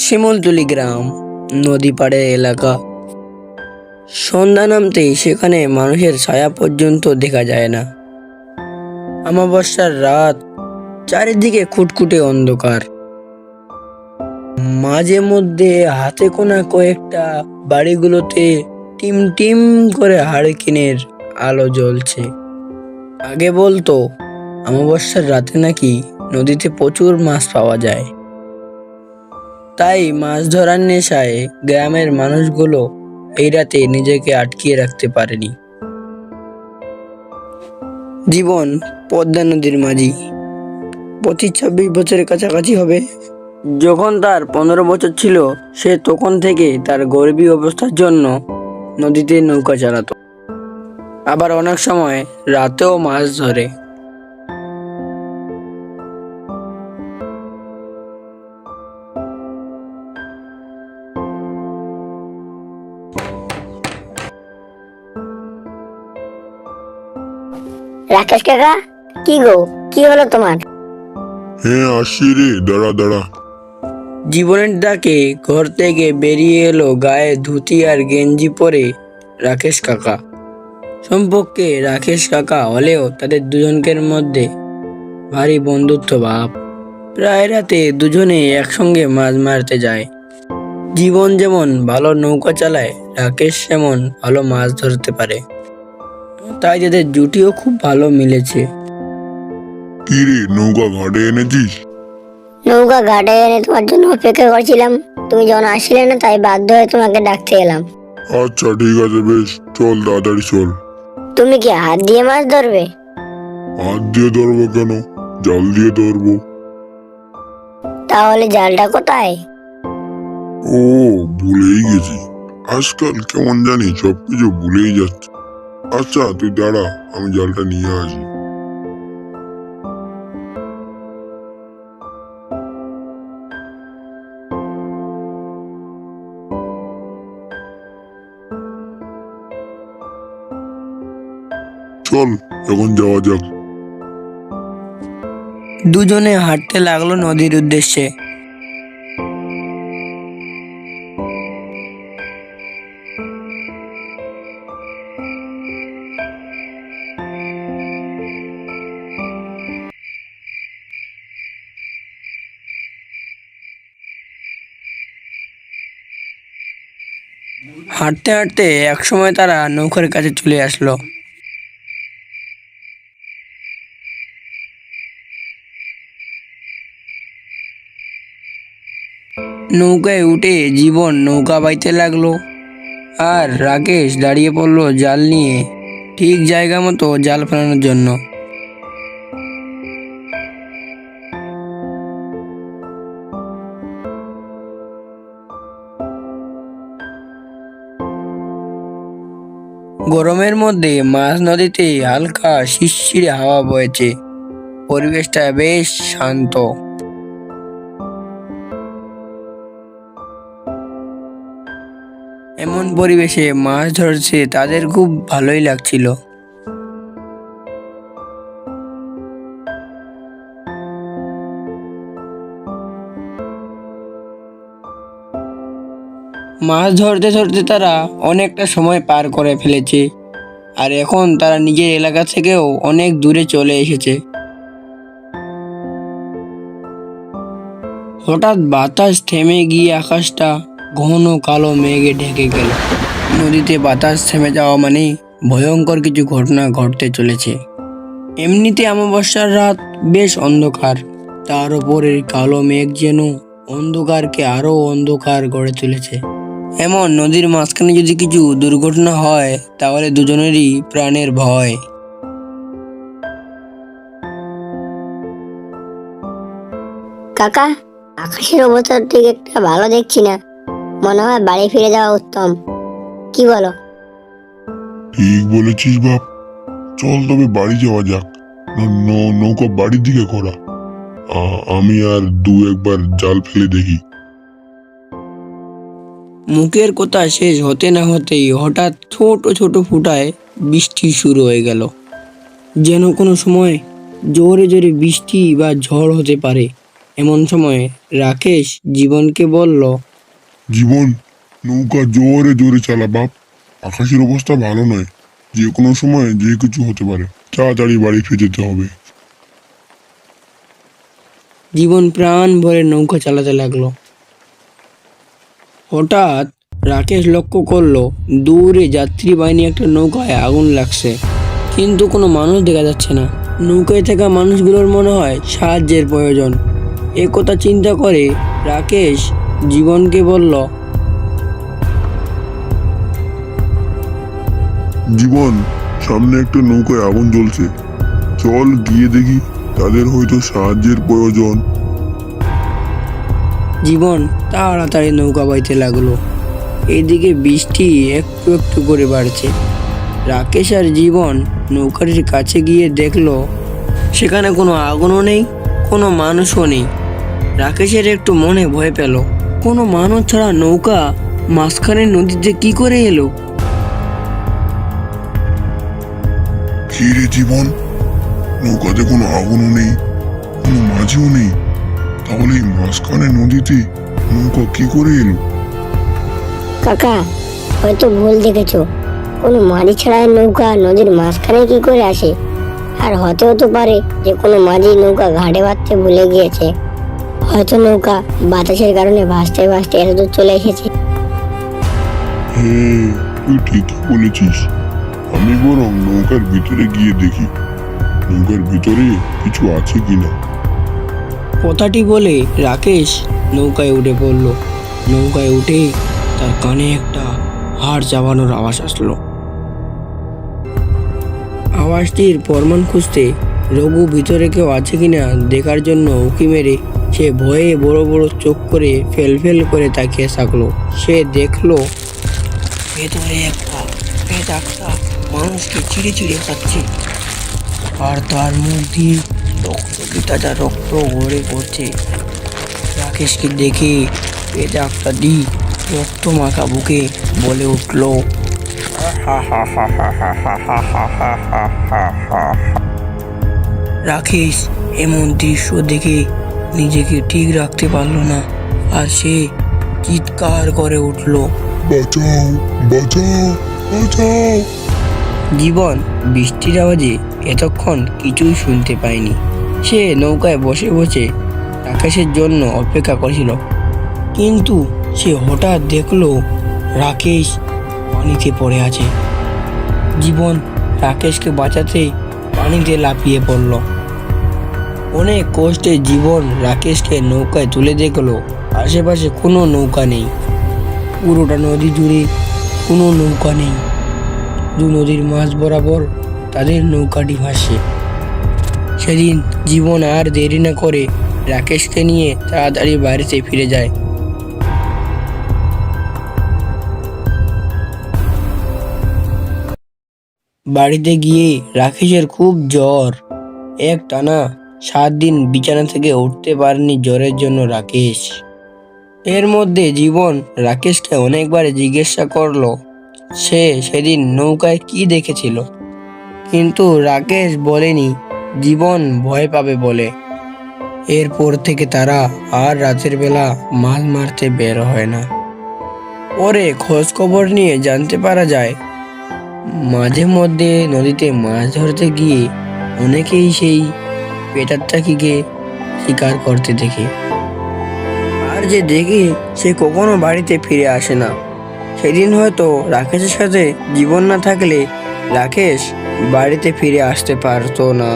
শিমুলতলি গ্রাম নদী পাড়ে এলাকা। সন্ধ্যা নামতেই সেখানে মানুষের ছায়া পর্যন্ত দেখা যায় না। অমাবস্যার রাত, চারিদিকে খুটখুটে অন্ধকার। মাঝে মধ্যে হাতে কোনা কয়েকটা বাড়িগুলোতে টিম টিম করে হারিকেনের আলো জ্বলছে। আগে বলতো, অমাবস্যার রাতে নাকি নদীতে প্রচুর মাছ পাওয়া যায়। তাই মাছ ধরার নেশায় গ্রামের মানুষগুলো এই রাতে নিজেকে আটকিয়ে রাখতে পারেনি। জীবন পদ্মা নদীর মাঝি। পঁচিশ ছাব্বিশ বছরের কাছাকাছি হবে। যখন তার পনেরো বছর ছিল, সে তখন থেকে তার গরিবী অবস্থার জন্য নদীতে নৌকা চালাতো। আবার অনেক সময় রাতেও মাছ ধরে। রাকেশ কাকা কি গো কি হলো তোমার? হ্যাঁ আসছি রে দাঁড়া দাঁড়া। জীবনের ডাকে ঘর থেকে বেরিয়ে এলো গায়ে ধুতি আর গেঞ্জি পরে রাকেশ কাকা। সম্পর্কে রাকেশ কাকা হলেও তাদের দুজনকের মধ্যে ভারী বন্ধুত্ব ভাব। প্রায় রাতে দুজনে একসঙ্গে মাছ মারতে যায়। জীবন যেমন ভালো নৌকা চালায় রাকেশ যেমন ভালো মাছ ধরতে পারে। তাই তাদের জুটিও খুব ভালো মিলেছে। কি রে নৌকা ঘাটে এনেছিস? নৌকা ঘাটে এনে তোমার জন্য অপেক্ষা করছিলাম। তুমি যখন আসলে না তাই বাধ্য হয়ে তোমাকে ডাকতে এলাম। আচ্ছা ঠিক আছে বেশ। চল তাড়াতাড়ি চল। তুমি কি হাত দিয়ে মাছ ধরবে? হাত দিয়ে ধরবো কেন? জাল দিয়ে ধরবো। তাহলে জালটা কোথায়? ও ভুলেই গেছি। আজকাল কেমন জানি সবকিছু ভুলেই যাচ্ছে। আচ্ছা তুই দাঁড়া, আমি জালটা নিয়ে আসি। চল, এখন যাওয়া যাক। দুজনে হাঁটতে লাগল নদীর উদ্দেশ্যে। হাঁটতে হাঁটতে একসময় তারা নৌকার কাছে চলে আসলো। নৌকায় উঠে জীবন নৌকা বাইতে লাগল আর রাকেশ দাঁড়িয়ে পড়ল জাল নিয়ে ঠিক জায়গা মতো জাল ফেলানোর জন্য। গরমের মধ্যে মাছ নদীতে হালকা শিরশিরে হাওয়া বয়েছে পরিবেশটা বেশ শান্ত। এমন পরিবেশে মাছ ধরছে তাদের খুব ভালোই লাগছিল। মাছ ধরতে ধরতে তারা অনেকটা সময় পার করে ফেলেছে। আর এখন তারা নিজের এলাকা থেকেও অনেক দূরে চলে এসেছে। হঠাৎ বাতাস থেমে গিয়ে আকাশটা ঘন কালো মেঘে ঢেকে গেল। নদীতে বাতাস থেমে যাওয়া মানে ভয়ঙ্কর কিছু ঘটনা ঘটতে চলেছে। এমনিতে অমাবস্যার রাত বেশ অন্ধকার। তার ওপরের কালো মেঘ যেন অন্ধকারকে আরও অন্ধকার গড়ে তুলেছে। এমন নদীর মাঝখানে যদি কিছু দুর্ঘটনা হয় তাহলে দুজনেরই প্রাণের ভয়। কাকা আকাশের অবস্থা ঠিক একটা ভালো দেখছি না। মনে হয় বাড়ি ফিরে যাওয়া উত্তম। কি বলো? ঠিক বলেছিস বাপ। চল তবে বাড়ি যাওয়া যাক। ন- নৌকা বাড়ির দিকে করা আ- আমি আর দু একবার জাল ফেলে দেখি। মুখের কথা শেষ হতে না হতেই হঠাৎ ছোট ছোট ফুটায় বৃষ্টি শুরু হয়ে গেল। যেন কোনো সময় জোরে জোরে বৃষ্টি বা ঝড় হতে পারে। এমন সময় রাকেশ জীবনকে বলল জীবন নৌকা জোরে জোরে চালা বাপ। আকাশের অবস্থা ভালো নয়। যে কোনো সময় যে কিছু হতে পারে। তাড়াতাড়ি বাড়ি ফিরে যেতে হবে। জীবন প্রাণ ভরে নৌকা চালাতে লাগল। হঠাৎ রাকেশ লক্ষ্য করল দূরে যাত্রী বাহিনী একটা নৌকায় আগুন লাগছে। কিন্তু কোনো মানুষ দেখা যাচ্ছে না। নৌকায় থাকা মানুষগুলোর মনে হয় সাহায্যের প্রয়োজন। এ কথা চিন্তা করে রাকেশ জীবনকে বলল, জীবন, সামনে একটা নৌকায় আগুন জ্বলছে। চল গিয়ে দেখি তাদের হয়তো সাহায্যের প্রয়োজন। জীবন তাড়াতাড়ি নৌকা বাইতে লাগল। এইদিকে বৃষ্টি একটু একটু করে বাড়ছে। রাকেশ আর জীবন নৌকাটির কাছে গিয়ে দেখল, সেখানে কোনো আগুনও নেই, কোনো মানুষও নেই। রাকেশের একটু মনে ভয় পেল, কোনো মানুষ ছাড়া নৌকা মাঝখানে নদীতে কি করে এলো? জীবন? নৌকাতে কোনো আগুনও নেই, কোনো মাঝিও নেই। তাহলে এই মাঝখানে নদীতে নৌকা কি করে এলো? কাকা হয়তো ভুল দেখেছ। কোনো মাঝি ছাড়া নৌকা নদীর মাঝখানে কি করে আসে? আর হতেও তো পারে যে কোনো মাঝি নৌকা ঘাটে বাঁধতে ভুলে গিয়েছে। হয়তো নৌকা বাতাসের কারণে ভাসতে ভাসতে এত দূর চলে এসেছে। হ্যাঁ তুই ঠিকই বলেছিস। আমি বরং নৌকার ভিতরে গিয়ে দেখি। নৌকার ভিতরে কিছু আছে কিনা? কথাটি বলে রাকেশ নৌকায় উঠে পড়ল। নৌকায় উঠে তার কানে একটা হাড় চাবানোর আওয়াজ আসলো। আওয়াজটির প্রমাণ খুঁজতে রঘু ভিতরে কেউ আছে কিনা দেখার জন্য উঁকি মেরে সে ভয়ে বড় বড় চোখ করে ফেল ফেল করে তাকিয়ে থাকল। সে দেখল ভেতরে একটা পেটাকটা মানুষকে চিড়ে চিড়ে খাচ্ছে। আর তার মুখ দিয়ে রক্ত তাজা রক্ত গড়ে পড়ছে রাকেশকে দেখে পেটাকটা দি রক্ত মাখা বুকে বলে উঠল রাকেশ এমন দৃশ্য দেখে নিজেকে ঠিক রাখতে পারল না আর সে চিৎকার করে উঠল বাঁচাও বাঁচাও বাঁচাও জীবন বৃষ্টির আওয়াজে এতক্ষণ কিছুই শুনতে পায়নি সে নৌকায় বসে বসে রাকেশের জন্য অপেক্ষা করেছিল। কিন্তু সে হঠাৎ দেখল রাকেশ পানিতে পড়ে আছে। জীবন রাকেশকে বাঁচাতে পানিতে লাফিয়ে পড়ল। অনেক কষ্টে জীবন রাকেশকে নৌকায় তুলে দেখল। আশেপাশে কোনো নৌকা নেই। পুরোটা নদী জুড়ে কোনো নৌকা নেই। দু নদীর মাঝ বরাবর তাদের নৌকাটি ভাসে সেদিন জীবন আর দেরি না করে রাকেশকে নিয়ে তাড়াতাড়ি বাড়িতে ফিরে যায়। বাড়িতে গিয়ে রাকেশের খুব জ্বর। এক টানা সাত দিন বিছানা থেকে উঠতে পারেনি জ্বরের জন্য রাকেশ। এর মধ্যে জীবন রাকেশকে অনেকবার জিজ্ঞাসা করল, সে সেদিন নৌকায় কি দেখেছিল? কিন্তু রাকেশ বলেনি জীবন ভয় পাবে বলে। এরপর থেকে তারা আর রাতের বেলা মাছ মারতে বের হয় না। পরে খোঁজ খবর নিয়ে জানতে পারা যায়, মাঝে মধ্যে নদীতে মাছ ধরতে গিয়ে অনেকেই সেই পেটারটাকিকে শিকার করতে দেখে। আর যে দেখে সে কখনো বাড়িতে ফিরে আসে না। সেদিন হয়তো রাকেশের সাথে জীবন না থাকলে রাকেশ বাড়িতে ফিরে আসতে পারতো না।